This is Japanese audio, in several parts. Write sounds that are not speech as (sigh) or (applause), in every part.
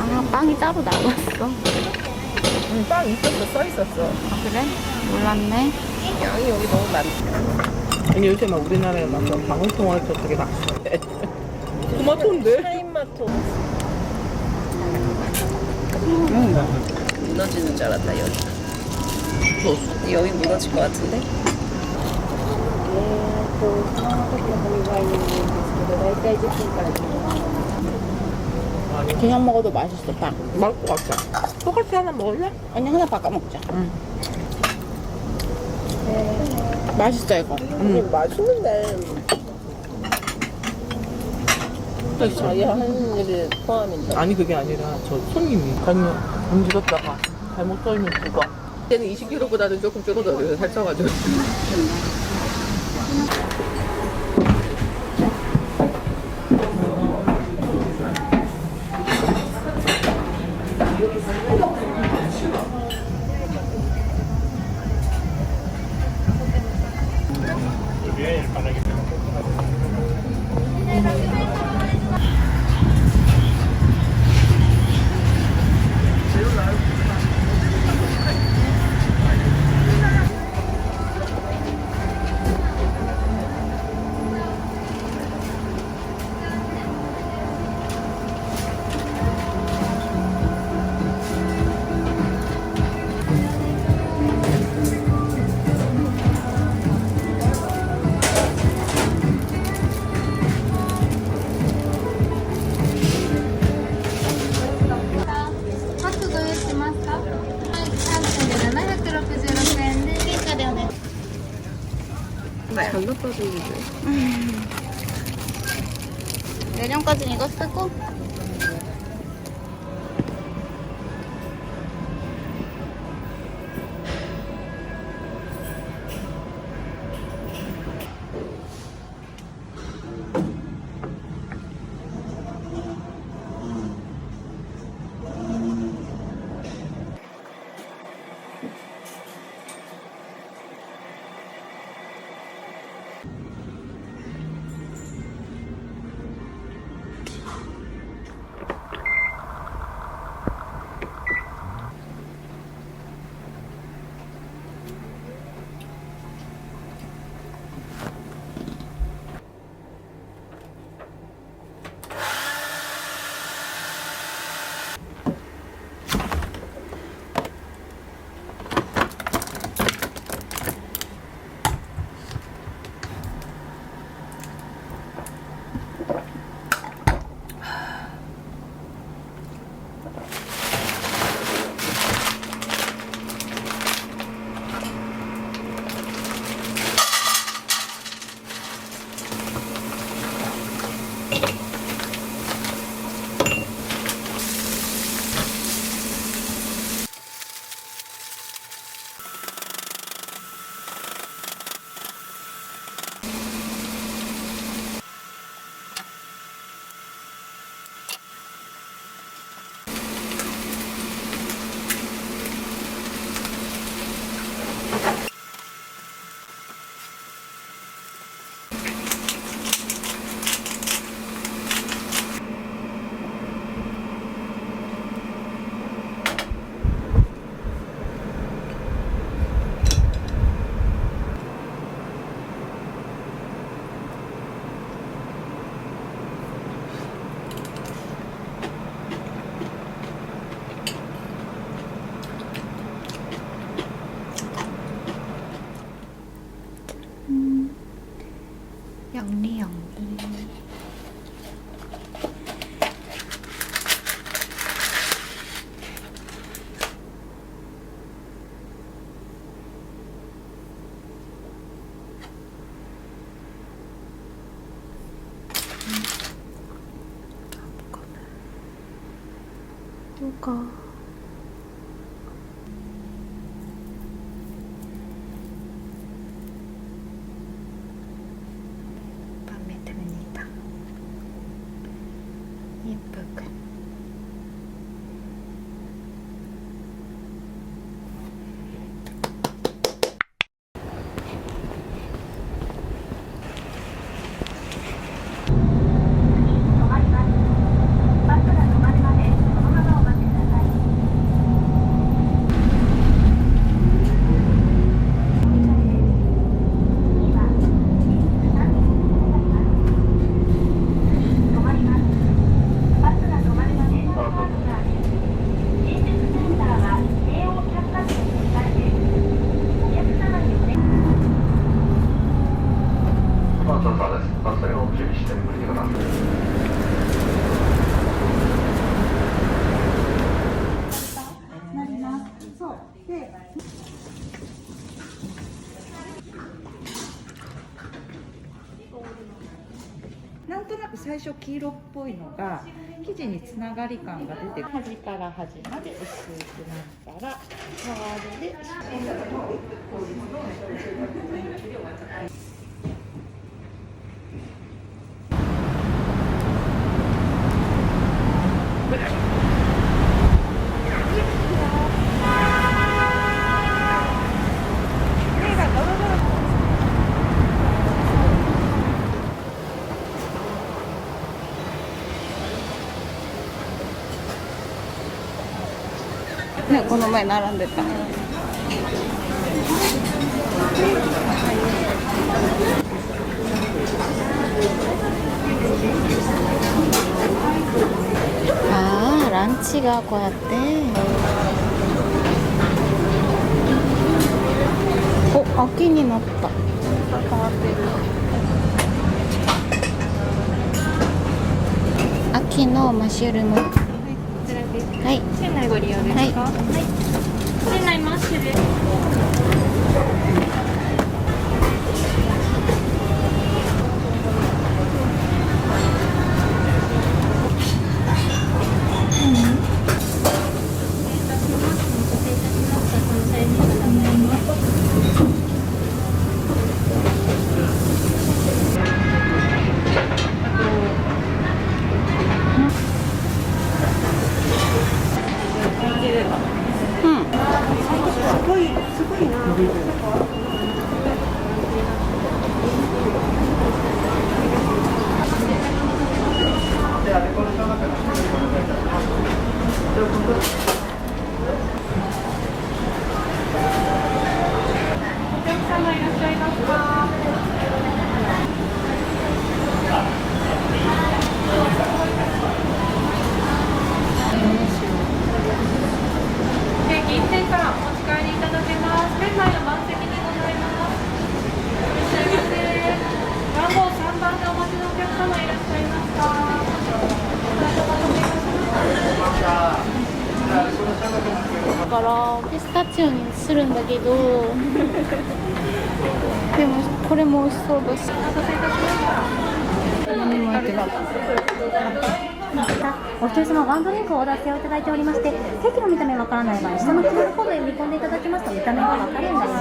아, 빵이 따로 나왔어. 응, 빵 있었어, 써 있었어. 아, 그래? 몰랐네. 양이 여기 너무 많다. 아니 요새 막 우리나라에 막 그런 방울토마토 되게 맛있대. (laughs) 토마토인데? 타임마토. 무너지는 줄 알았다, 여기. 줬어. 여기 무너질 것 같은데? 그냥 먹어도 맛있어, 빵. 맛있을 것 같아. 똑같이 하나 먹을래? 아니, 하나 바꿔 먹자. 응. 맛있어, 이거. 음. 맛있는데. 자기 하는 일이 포함인데. 아니 그게 아니라 저 손님이 가면 움직였다가 잘못 써있는 두가 얘는 20kg보다는 조금 줄어들어요 살쪄가지고 (laughs) 내년까지는 이거 쓰고. 嗯要你养的生地につながり感が出て端から端まで薄くなったらタワーでこの前並んでた。あーランチがこうやって。お秋になった。変わってる秋のマッシュルームはい。店内ご利用ですはい。かはい。店内マッシュですうんケーキ1点からお持ち帰りいただけます店内の満席にございますいらっしゃいませ番号3番でお待ちのお客様いらっしゃいますかお待たせいたしましただからピスタチオにするんだけどでもこれも美味しそうだし何もやってなかったお一人様ワンドリンクをオーダーしていただいておりましてケーキの見た目わからない場合下の QR コードへ読み込んでいただきますと見た目がわかるようになりま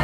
す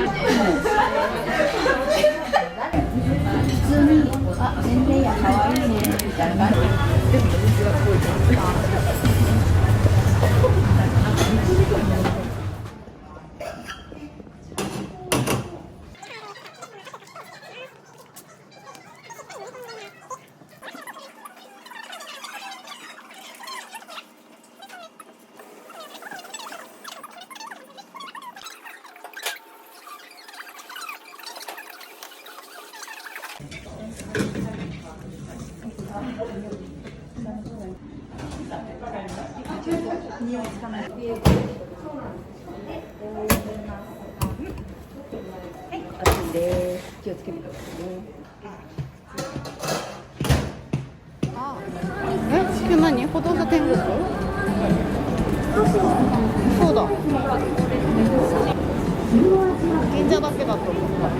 普通にあ全然や可愛いねみたいな感じえ今何歩道が天国そうだ銀座だけだと思った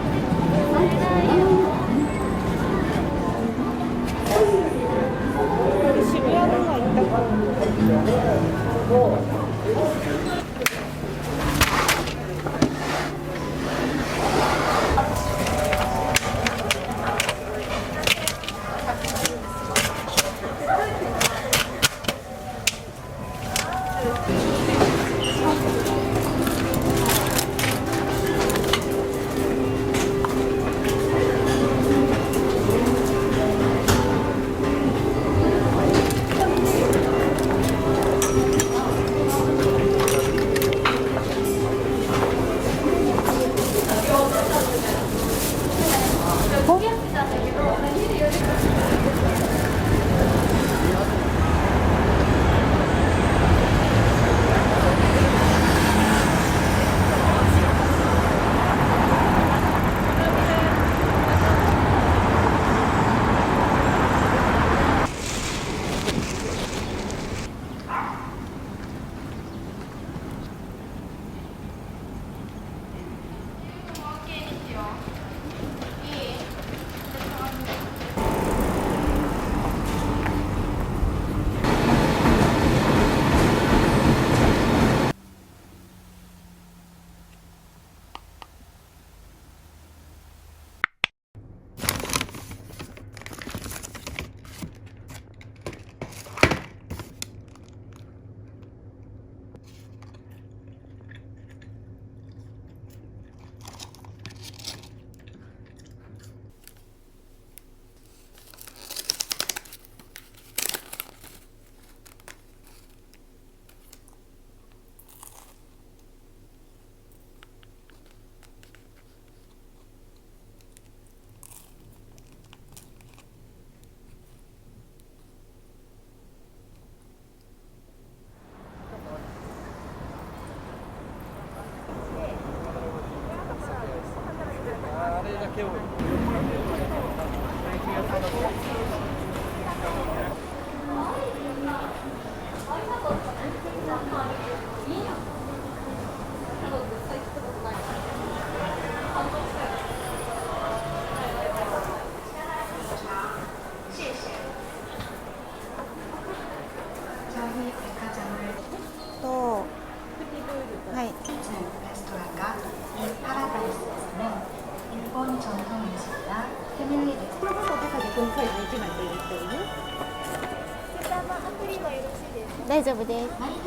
丈夫です。잘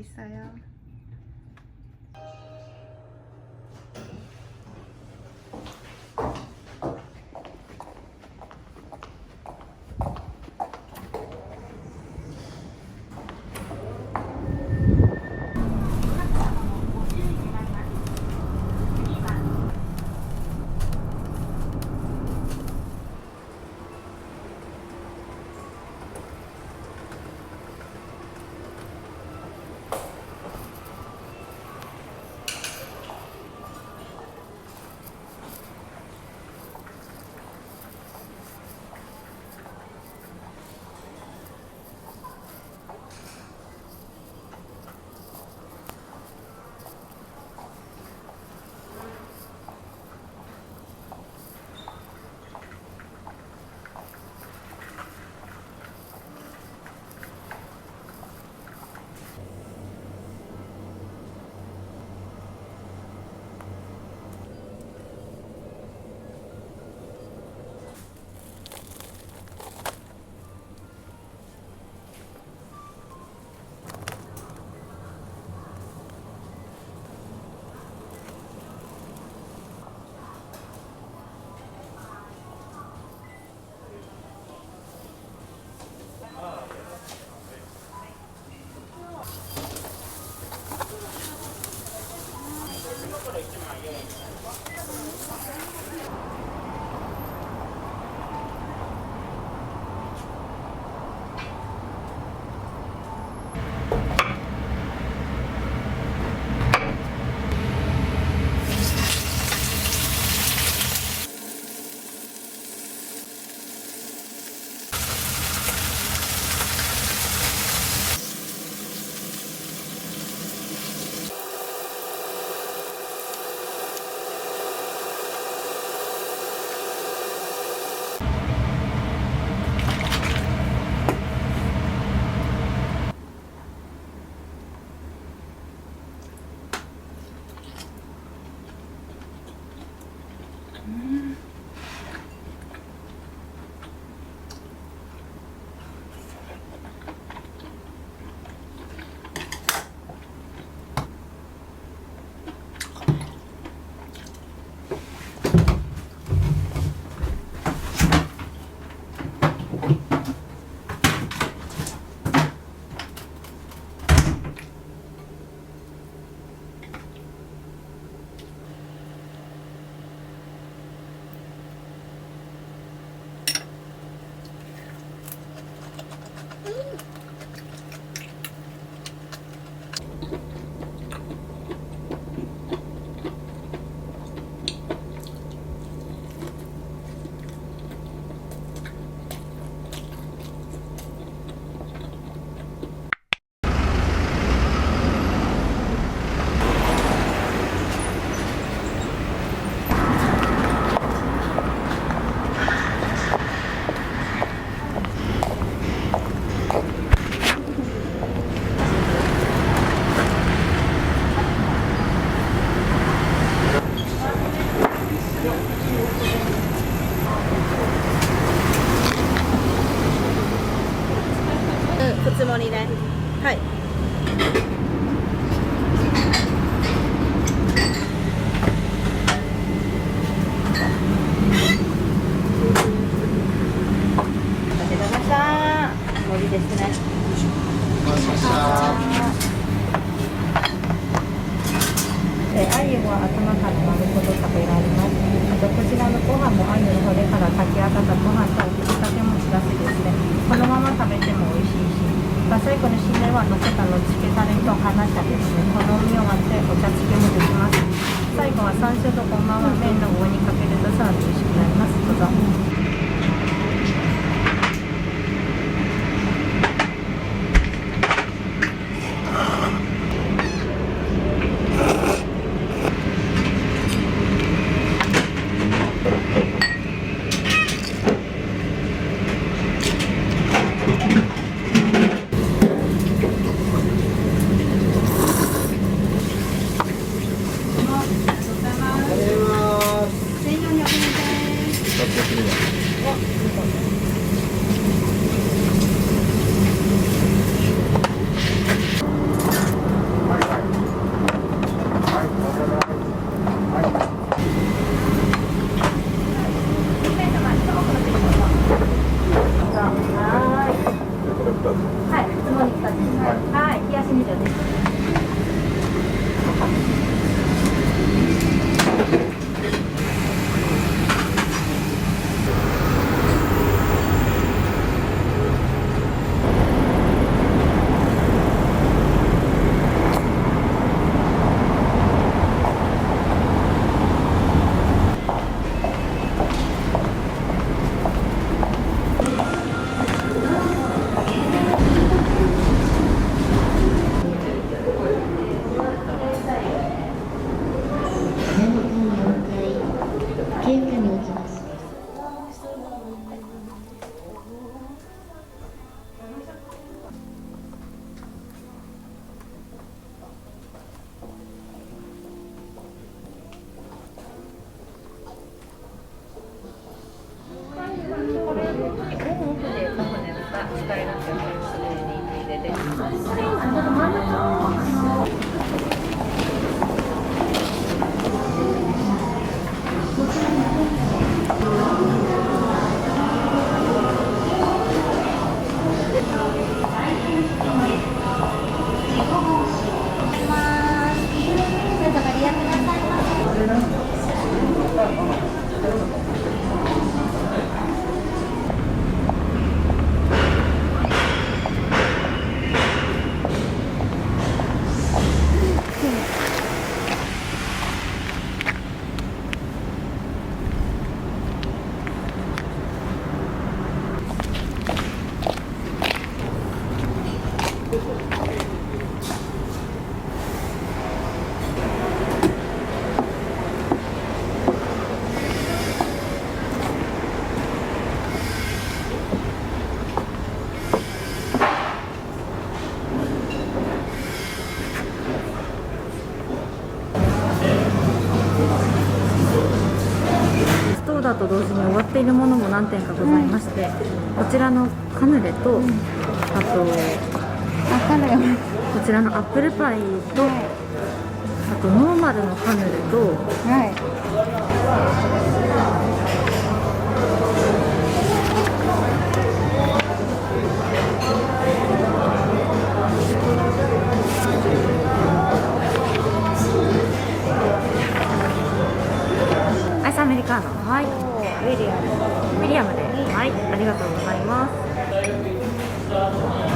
있어요. isn't it? Well, 何点かございまして、こちらのカヌレと、あとあカヌレこちらのアップルパイと、あとノーマルのカヌレと、はい。アメリカーノ。はい。ウィリアウィリアムではいありがとうございます。